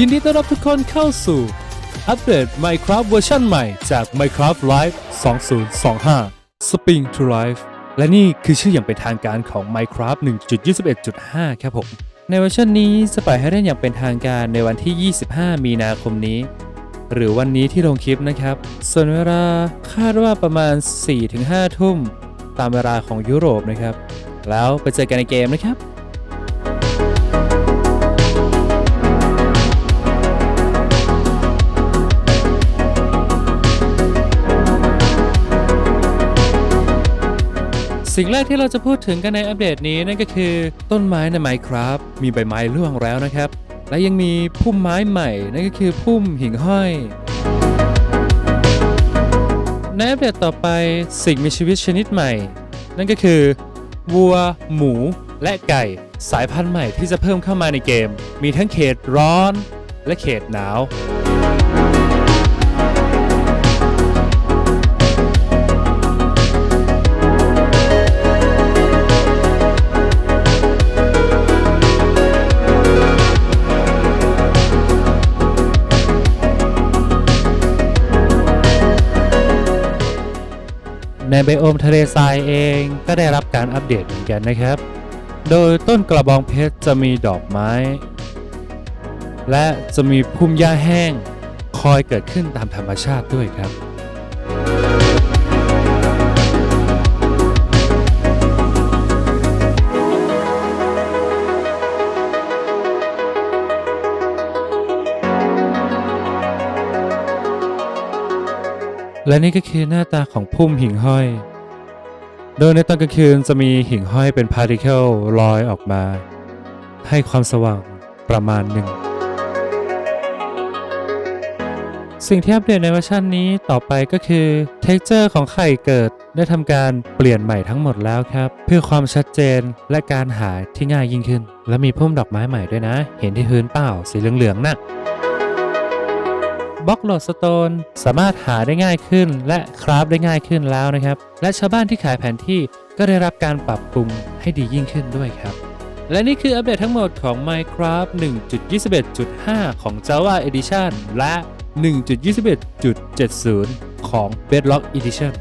ยินดีต้อนรับทุกคนเข้าสู่ อัปเดต Minecraft เวอร์ชันใหม่จาก Minecraft Live 2025 Spring to Life และนี่คือชื่ออย่างเป็นทางการของ Minecraft 1.21.5 ครับผม ในเวอร์ชันนี้จะปล่อยให้เล่นอย่างเป็นทางการในวันที่ 25 มีนาคมนี้ หรือวันนี้ที่ลงคลิปนะครับ ส่วนเวลาคาดว่าประมาณ 4-5 ทุ่ม ตามเวลาของยุโรปนะครับ แล้วไปเจอกันในเกมนะครับ สิ่งแรกที่เราจะพูดถึงกันในอัปเดตนี้นั่นก็คือต้นไม้ใน Minecraft มีใบไม้ร่วงแล้วนะครับ และยังมีพุ่มไม้ใหม่นั่นก็คือพุ่มหิ่งห้อยในอัปเดตต่อไปสิ่งมีชีวิตชนิดใหม่ นั่นก็คือ วัว หมู และไก่ สายพันธุ์ใหม่ที่จะเพิ่มเข้ามาในเกม มีทั้งเขตร้อนและเขตหนาว ในไบโอมทะเลทรายเองก็ได้รับการอัปเดตเหมือนกันนะครับ โดยต้นกระบองเพชรจะมีดอกไม้ และจะมีพุ่มหญ้าแห้งคอยเกิดขึ้นตามธรรมชาติด้วยครับ และนี่ก็คือหน้าตาของพุ่มหิ่งห้อย โดยในตอนกลางคืนจะมีหิ่งห้อยเป็นพาร์ติเคิลลอยออกมา ให้ความสว่างประมาณหนึ่ง สิ่งที่อัปเดตในเวอร์ชันนี้ต่อไปก็คือเท็กเจอร์ของไข่เกิดได้ทำการเปลี่ยนใหม่ทั้งหมดแล้วครับ เพื่อความชัดเจนและการหาที่ง่ายยิ่งขึ้น และมีพุ่มดอกไม้ใหม่ด้วยนะ เห็นที่พื้นเปล่าสีเหลืองๆน่ะ บล็อกโหลดสโตนสามารถหาได้ง่ายขึ้น และคราฟได้ง่ายขึ้นแล้วนะครับ และชาวบ้านที่ขายแผนที่ก็ได้รับการปรับปรุงให้ดียิ่งขึ้นด้วยครับ และนี่คืออัปเดตทั้งหมดของ Minecraft 1.21.5 ของ Java Edition และ 1.21.70 ของ Bedrock Edition